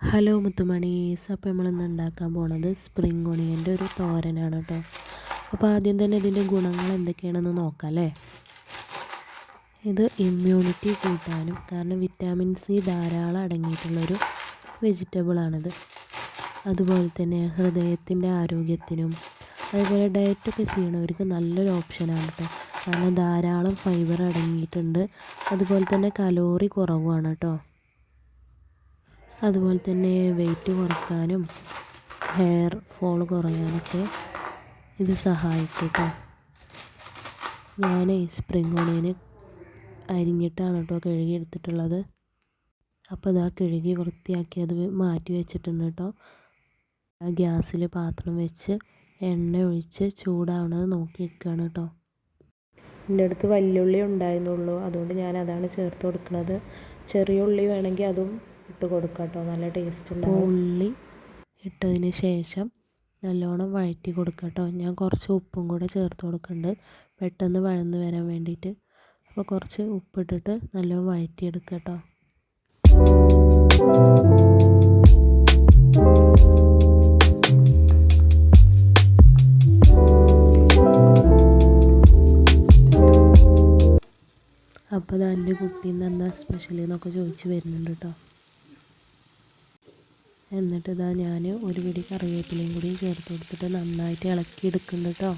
Hello മുത്തുമണീസ് അപ്പോൾ നമ്മളിന്ന് ഉണ്ടാക്കാൻ പോണത് സ്പ്രിംഗ് ഒണിയന്റെ ഒരു തോരനാണ് കേട്ടോ അപ്പോൾ ആദ്യം തന്നെ ഇതിന്റെ ഗുണങ്ങൾ എന്തൊക്കെയാണെന്ന് നോക്കാം അല്ലേ? ഇത് ഇമ്മ്യൂണിറ്റി കൂട്ടാനും കാരണം വിറ്റാമിൻ സി ധാരാളം അടങ്ങിയിട്ടുള്ളൊരു വെജിറ്റബിളാണിത് അതുപോലെ തന്നെ ഹൃദയത്തിന്റെ ആരോഗ്യത്തിനും അതുപോലെ ഡയറ്റൊക്കെ ചെയ്യണവർക്ക് നല്ലൊരു ഓപ്ഷനാണ് കേട്ടോ കാരണം ധാരാളം ഫൈബർ അടങ്ങിയിട്ടുണ്ട്. അതുപോലെ തന്നെ കലോറി കുറവാണ് കേട്ടോ അതുപോലെ തന്നെ വെയിറ്റ് കുറയ്ക്കാനും ഹെയർ ഫോൾ കുറയാനൊക്കെ ഇത് സഹായിക്കും കേട്ടോ ഞാൻ സ്പ്രിംഗ് ഓണിയന് അരിഞ്ഞിട്ടാണ് കേട്ടോ കഴുകി എടുത്തിട്ടുള്ളത്. അപ്പോൾ ഇതാ കഴുകി വൃത്തിയാക്കി അത് മാറ്റി വെച്ചിട്ടുണ്ട് കേട്ടോ ആ ഗ്യാസിൽ പാത്രം വെച്ച് എണ്ണ ഒഴിച്ച് ചൂടാവണത് നോക്കി നിൽക്കുകയാണ് കേട്ടോ എന്റെ അടുത്ത് വലിയുള്ളി ഉണ്ടായിരുന്നുള്ളൂ. അതുകൊണ്ട് ഞാൻ അതാണ് ചേർത്ത് കൊടുക്കുന്നത് ചെറിയ ഉള്ളി വേണമെങ്കിൽ അതും ഇട്ട് കൊടുക്കാം കേട്ടോ നല്ല ടേസ്റ്റ് ഉണ്ട് ഉള്ളി ഇട്ടതിന് ശേഷം നല്ലോണം വഴറ്റി കൊടുക്കാം കേട്ടോ ഞാൻ കുറച്ച് ഉപ്പും കൂടെ ചേർത്ത് കൊടുക്കുന്നുണ്ട് പെട്ടെന്ന് വഴന്ന് വരാൻ വേണ്ടിയിട്ട്. അപ്പോൾ കുറച്ച് ഉപ്പിട്ടിട്ട് നല്ലോണം വഴറ്റിയെടുക്കാം കേട്ടോ അപ്പോൾ അത് എന്റെ കുട്ടീന്റെ നിന്ന് എന്താ സ്പെഷ്യൽ എന്നൊക്കെ ചോദിച്ച് വരുന്നുണ്ട് കേട്ടോ. എന്നിട്ട് ഇതാ ഞാൻ ഒരു പിടി കറിവേപ്പിലയും കൂടി ചേർത്ത് കൊടുത്തിട്ട് നന്നായിട്ട് ഇളക്കി എടുക്കുന്നുണ്ട് കേട്ടോ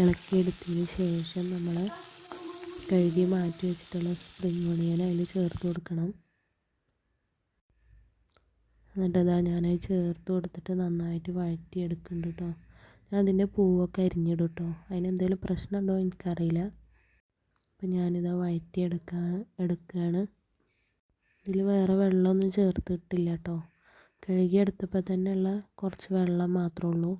ഇളക്കി എടുത്തതിന് ശേഷം നമ്മൾ കഴുകി മാറ്റി വെച്ചിട്ടുള്ള സ്പ്രിംഗ് ഒണിയൻ അതിൽ ചേർത്ത് കൊടുക്കണം. എന്നിട്ട് ഇതാ ഞാനത് ചേർത്ത് കൊടുത്തിട്ട് നന്നായിട്ട് വഴറ്റി എടുക്കുന്നുണ്ട് കേട്ടോ ഞാൻ അതിന്റെ പൂവൊക്കെ അരിഞ്ഞിടും കേട്ടോ അതിനെന്തെങ്കിലും പ്രശ്നമുണ്ടോ എനിക്കറിയില്ല. അപ്പം ഞാനിതാ വഴറ്റി എടുക്കാൻ എടുക്കുകയാണ് ഇതിൽ വേറെ വെള്ളമൊന്നും ചേർത്തിട്ടില്ല കേട്ടോ കഴുകിയെടുത്തപ്പോൾ തന്നെയുള്ള കുറച്ച് വെള്ളം മാത്രമേ ഉള്ളൂ.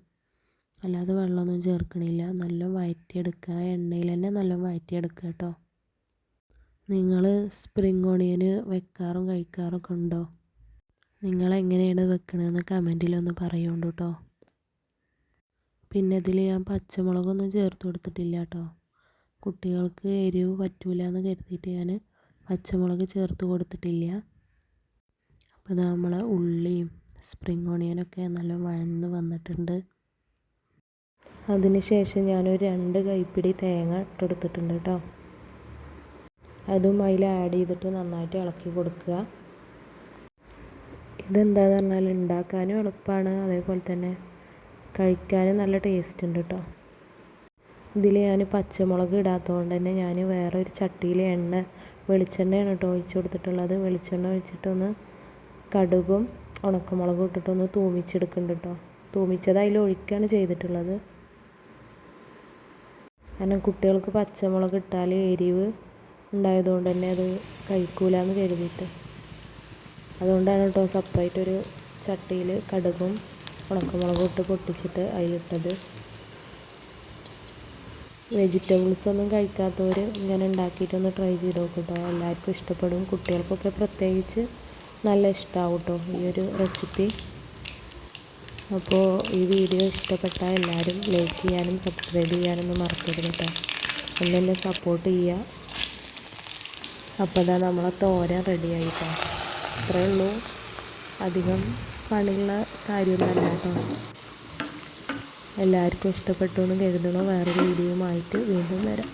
അല്ലാതെ വെള്ളമൊന്നും ചേർക്കണില്ല. നല്ല വഴറ്റിയെടുക്കുക എണ്ണയിൽ തന്നെ നല്ല വഴറ്റിയെടുക്കുക കേട്ടോ. നിങ്ങൾ സ്പ്രിംഗ് ഓണിയൻ വെക്കാറും കഴിക്കാറൊക്കെ ഉണ്ടോ? നിങ്ങൾ എങ്ങനെയാണ് വെക്കണതെന്ന് കമന്റിലൊന്ന് പറയുണ്ട് കേട്ടോ. പിന്നെ ഇതിൽ ഞാൻ പച്ചമുളകൊന്നും ചേർത്ത് കൊടുത്തിട്ടില്ല കേട്ടോ. കുട്ടികൾക്ക് എരിവ് പറ്റൂല എന്ന് കരുതിയിട്ട് ഞാൻ പച്ചമുളക് ചേർത്ത് കൊടുത്തിട്ടില്ല. അപ്പോൾ നമ്മളെ ഉള്ളിയും സ്പ്രിംഗ് ഓണിയനൊക്കെ നല്ല വഴന്ന് വന്നിട്ടുണ്ട്. അതിനുശേഷം ഞാനൊരു രണ്ട് കൈപ്പിടി തേങ്ങ ഇട്ടെടുത്തിട്ടുണ്ട് കേട്ടോ അതും അതിൽ ആഡ് ചെയ്തിട്ട് നന്നായിട്ട് ഇളക്കി കൊടുക്കുക. ഇതെന്താന്ന് പറഞ്ഞാൽ ഉണ്ടാക്കാനും എളുപ്പമാണ്. അതേപോലെ തന്നെ കഴിക്കാനും നല്ല ടേസ്റ്റ് ഉണ്ട് കേട്ടോ ഇതിൽ ഞാൻ പച്ചമുളക് ഇടാത്തതുകൊണ്ട് തന്നെ ഞാൻ വേറെ ഒരു ചട്ടിയിൽ എണ്ണ വെളിച്ചെണ്ണയാണ് കേട്ടോ ഒഴിച്ച് കൊടുത്തിട്ടുള്ളത്. വെളിച്ചെണ്ണ ഒഴിച്ചിട്ടൊന്ന് കടുകും ഉണക്കമുളകും ഇട്ടിട്ടൊന്ന് തൂമിച്ചെടുക്കുന്നുണ്ട് കേട്ടോ തൂമിച്ചത് അതിൽ ഒഴിക്കുകയാണ് ചെയ്തിട്ടുള്ളത്. കാരണം കുട്ടികൾക്ക് പച്ചമുളക് ഇട്ടാൽ എരിവ് ഉണ്ടായതുകൊണ്ട് തന്നെ അത് കഴിക്കൂല എന്ന് കരുതിയിട്ട്. അതുകൊണ്ടാണ് കേട്ടോ സെപ്പറേറ്റ് ഒരു ചട്ടിയിൽ കടുകും ഉണക്കമുളകും ഇട്ട് പൊട്ടിച്ചിട്ട് അതിലിട്ടത്. വെജിറ്റബിൾസ് ഒന്നും കഴിക്കാത്തവർ ഇങ്ങനെ ഉണ്ടാക്കിയിട്ടൊന്ന് ട്രൈ ചെയ്ത് നോക്കട്ടോ കേട്ടോ എല്ലാവർക്കും ഇഷ്ടപ്പെടും. കുട്ടികൾക്കൊക്കെ പ്രത്യേകിച്ച് നല്ല ഇഷ്ടമാവും കേട്ടോ ഈ ഒരു റെസിപ്പി അപ്പോൾ ഈ വീഡിയോ ഇഷ്ടപ്പെട്ടാൽ എല്ലാവരും ലൈക്ക് ചെയ്യാനും സബ്സ്ക്രൈബ് ചെയ്യാനൊന്നും മറക്കരുത് കേട്ടോ എന്നെ സപ്പോർട്ട് ചെയ്യുക അപ്പോൾ അതാ നമ്മളെ തോരൻ റെഡി ആയിട്ടോ. അത്രേ ഉള്ളൂ. അധികം പണിയുള്ള കാര്യമൊന്നുമല്ല കേട്ടോ എല്ലാവർക്കും ഇഷ്ടപ്പെട്ടു എന്ന് കരുതണോ വേറൊരു വീഡിയോയുമായിട്ട് വീണ്ടും വരാം.